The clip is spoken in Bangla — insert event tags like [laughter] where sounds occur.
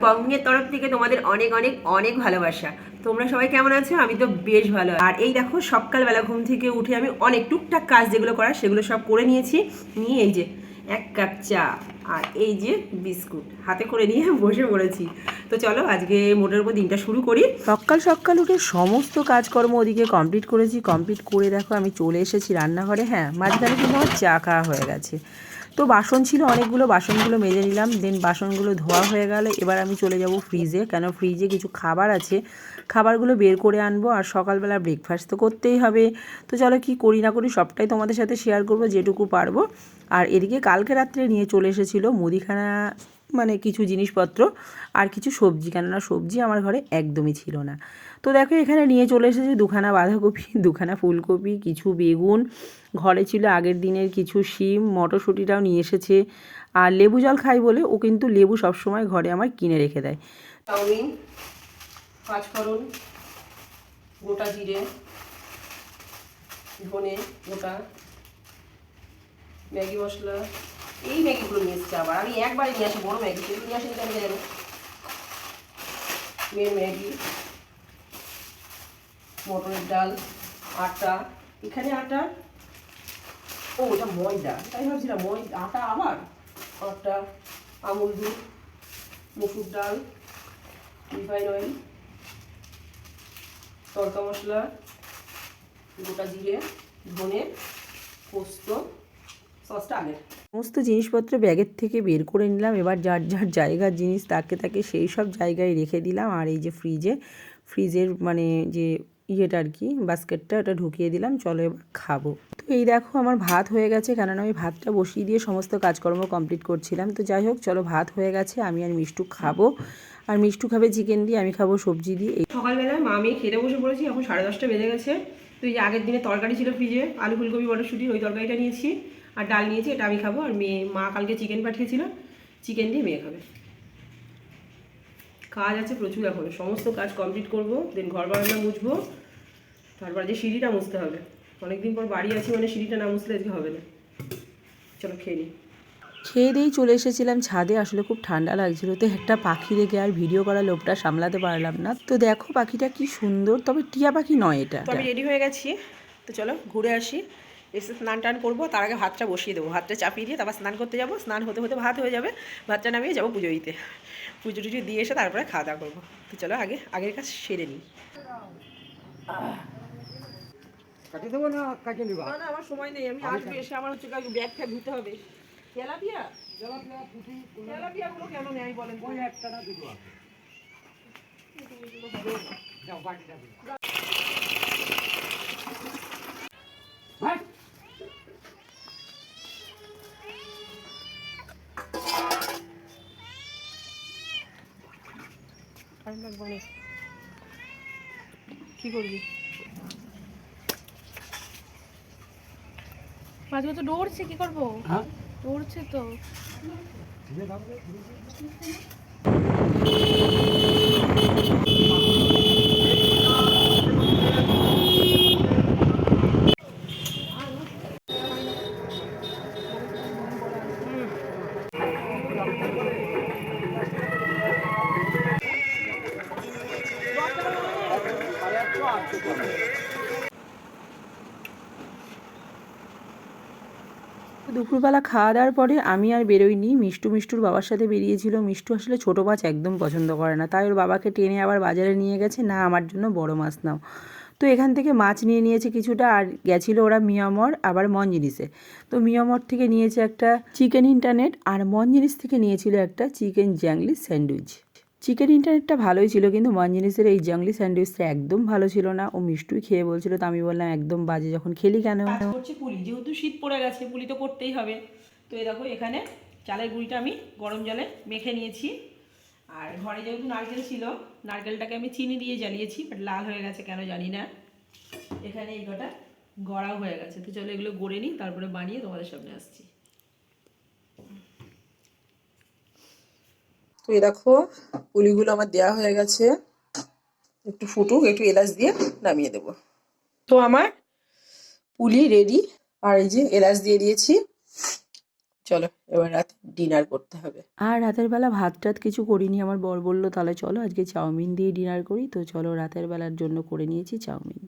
পঙ্গের তরফ থেকে তোমাদের অনেক অনেক অনেক ভালোবাসা। তোমরা সবাই কেমন আছো? আমি তো বেশ ভালো। আর এই দেখো, সকালবেলা ঘুম থেকে উঠে আমি অনেক টুকটাক কাজ যেগুলো করার সেগুলো সব করে নিয়েছি। নিয়ে এই যে এক কাপ চা আর এই যে বিস্কুট। হাতে করে নিয়ে [laughs] বসে পড়েছি। তো চলো, আজকে মোটের উপর দিনটা শুরু করি। সকাল সকাল উঠে সমস্ত কাজকর্ম ওদিকে কমপ্লিট করেছি। কমপ্লিট করে দেখো, আমি চলে এসেছি রান্নাঘরে। হ্যাঁ মাঝখানে কিন্তু আমার চা খাওয়া হয়ে গেছে। তো বাসন ছিল, অনেকগুলো বাসনগুলো মেজে নিলাম দেন বাসনগুলো ধোয়া হয়ে গেল এবার আমি চলে যাব ফ্রিজে কেন ফ্রিজে কিছু খাবার আছে, খাবারগুলো বের করে আনব আর সকালবেলা ব্রেকফাস্ট তো করতেই হবে। তো চলো কি করি না করি সবটাই তোমাদের সাথে শেয়ার করব যেটুকু পারব। আর এদিকে কালকে রাত্রে নিয়ে চলে এসেছিল মুদিখানা মানে কিছু জিনিসপত্র আর কিছু সবজি, কেননা সবজি আমার ঘরে একদমই ছিল না। তো দেখো এখানে নিয়ে চলে এসেছে দুখানা বাঁধাকপি, [laughs] দুখানা ফুলকপি, কিছু বেগুন, ঘরে ছিল আগের দিনের কিছু শিম, মটরশুঁটিটাও নিয়ে এসেছে। আর লেবু জল খাই বলে ও কিন্তু লেবু সবসময় ঘরে আমার কিনে রেখে দেয়। চাউমিন, পাঁচফোড়ন, গোটা জিরে, ধনে গোটা, ম্যাগি মশলা এই ম্যাগিগুলো নিয়ে এসেছে আবার। আমি একবারে নিয়ে আসি, বড় ম্যাগি সেগুলো নিয়ে আসি কেন জানো মেন ম্যাগি, মটরের ডাল, আটা। এখানে আটা? ও ওটা ময়দা। তাই ভাবছিলাম, ময়দা, আটা আবার? আটা, আমুল দুধ, মুসুর ডাল, রিফাইন অয়েল তড়কা মশলা, গোটা জিরে, ধনে, পোস্ত সসটা সমস্ত জিনিসপত্র ব্যাগের থেকে বের করে নিলাম। এবার যার যার জায়গার জিনিস তাকে তাকে সেই সব জায়গায় রেখে দিলাম। আর এই যে ফ্রিজে ফ্রিজের মানে যে ইয়েটা আর কি বাস্কেটটা ওটা ঢুকিয়ে দিলাম। চলো এবার খাব। তো এই দেখো আমার ভাত হয়ে গেছে। কেননা আমি ভাতটা বসিয়ে দিয়ে সমস্ত কাজকর্ম কমপ্লিট করছিলাম। তো যাই হোক চলো ভাত হয়ে গেছে। আমি আর মিষ্টু খাব। আর মিষ্টু খাবে চিকেন দিয়ে আমি খাব সবজি দিয়ে। সকালবেলা মা আমি খেতে বসে পড়েছি। এখন সাড়ে দশটা বেজে গেছে। তো এই যে আগের দিনে তরকারি ছিল ফ্রিজে আলু ফুলকপি মটরশুঁটির ওই তরকারিটা নিয়েছি। আর ডাল নিয়েছি এটা আমি খাব। আর মেয়ে মা কালকে চিকেন পাঠিয়েছিল চিকেন দিয়ে মেয়ে খাবে। কাজ আছে প্রচুর এখন সমস্ত কাজ কমপ্লিট করব দেন ঘর বারান্দা মুছবো। তারপর যে সিঁড়িটা মুছতে হবে। অনেকদিন পর বাড়ি আছি মানে সিঁড়িটা না মুছলে আজকে হবে না। চলো খেয়ে নিই। খেয়ে দিয়েই চলে এসেছিলাম ছাদে আসলে খুব ঠান্ডা লাগছিল তো একটা পাখি দেখে আর ভিডিও করার লোভটা সামলাতে পারলাম না। তো দেখো পাখিটা কি সুন্দর তবে টিয়া পাখি নয় এটা। আমি রেডি হয়ে গেছি তো চলো ঘুরে আসি। এসে স্নান টান করব তার আগে ভাতটা বসিয়ে দেবো। ভাতটা চাপিয়ে দিয়ে তারপর স্নান করতে যাব। স্নান হতে হতে ভাত হয়ে যাবে। ভাতটা নামিয়ে যাব পুজো দিতে। পুজো টুজো দিয়ে এসে তারপরে খাওয়া দাওয়া করব। তো চলো আগে আগের কাজ সেরে নিই। দেবো না নিবা? না না আমার সময় নেই। আমি আসবে এসে আমার হচ্ছে কালকে ব্যাগ ফ্যাগ ধুতে হবে। তেলাপিয়া? তেলাপিয়া পুঁটি তেলাপিয়াগুলো কেন নেই বলেন ওই একটা না দুটো আছে। যাও বাকিটা টাইম লাগবে অনেক কী করবি? মাঝে মাঝে দৌড়ছে কি করব? হ্যাঁ? দৌড়ছে তো। ঠিক আছে দুপুরবেলা খাওয়া দাওয়ার পরে আমি আর বেরোইনি। মিষ্টু মিষ্টুর বাবার সাথে বেরিয়েছিল। মিষ্টু আসলে ছোটো মাছ একদম পছন্দ করে না। তাই ওর বাবাকে টেনে আবার বাজারে নিয়ে গেছে, না, আমার জন্য বড় মাছ নাও। তো এখান থেকে মাছ নিয়ে নিয়েছে কিছুটা আর গেছিল ওরা মিয়ামর, আবার মঞ্জিনিসে তো মিয়ামর থেকে নিয়েছে একটা চিকেন ইন্টারনেট আর মঞ্জিনিস থেকে নিয়েছিল একটা চিকেন জ্যাংলি স্যান্ডউইচ। চিকেন ইন্টারনেটটা ভালোই ছিল, কিন্তু মঞ্জিনিসের এই জাংলি স্যান্ডউইচটা একদম ভালো ছিল না। ও মিষ্টুই খেয়ে বলছিল, তো আমি বললাম, একদম বাজে, যখন খেলি কেন? করছি পুলি, যেহেতু শীত পড়ে গেছে, পুলি তো করতেই হবে। তো এই দেখো, এখানে চালের গুঁড়িটা আমি গরম জলে মেখে নিয়েছি। আর ঘরে যেহেতু নারকেল ছিল, নারকেলটাকে আমি চিনি দিয়ে জ্বালিয়েছি বাট লাল হয়ে গেছে কেন জানি না। এখানে এই কটা গড়াও হয়ে গেছে। তো চলো এগুলো গড়ে নিই, তারপরে বানিয়ে তোমাদের সামনে আসছি। তো এ দেখো, পুলিগুলো আমার দেওয়া হয়ে গেছে। একটু ফুটুক, একটু এলাচ দিয়ে নামিয়ে দেব। তো আমার পুলি রেডি আর এই যে এলাচ দিয়ে দিয়েছি। চলো, এবার রাত ডিনার করতে হবে। আর রাতের বেলা ভাত টাত কিছু করিনি, আমার বর বলল, তাহলে চলো, আজকে চাউমিন দিয়ে ডিনার করি। তো চলো, রাতের বেলার জন্য করে নিয়েছি চাউমিন।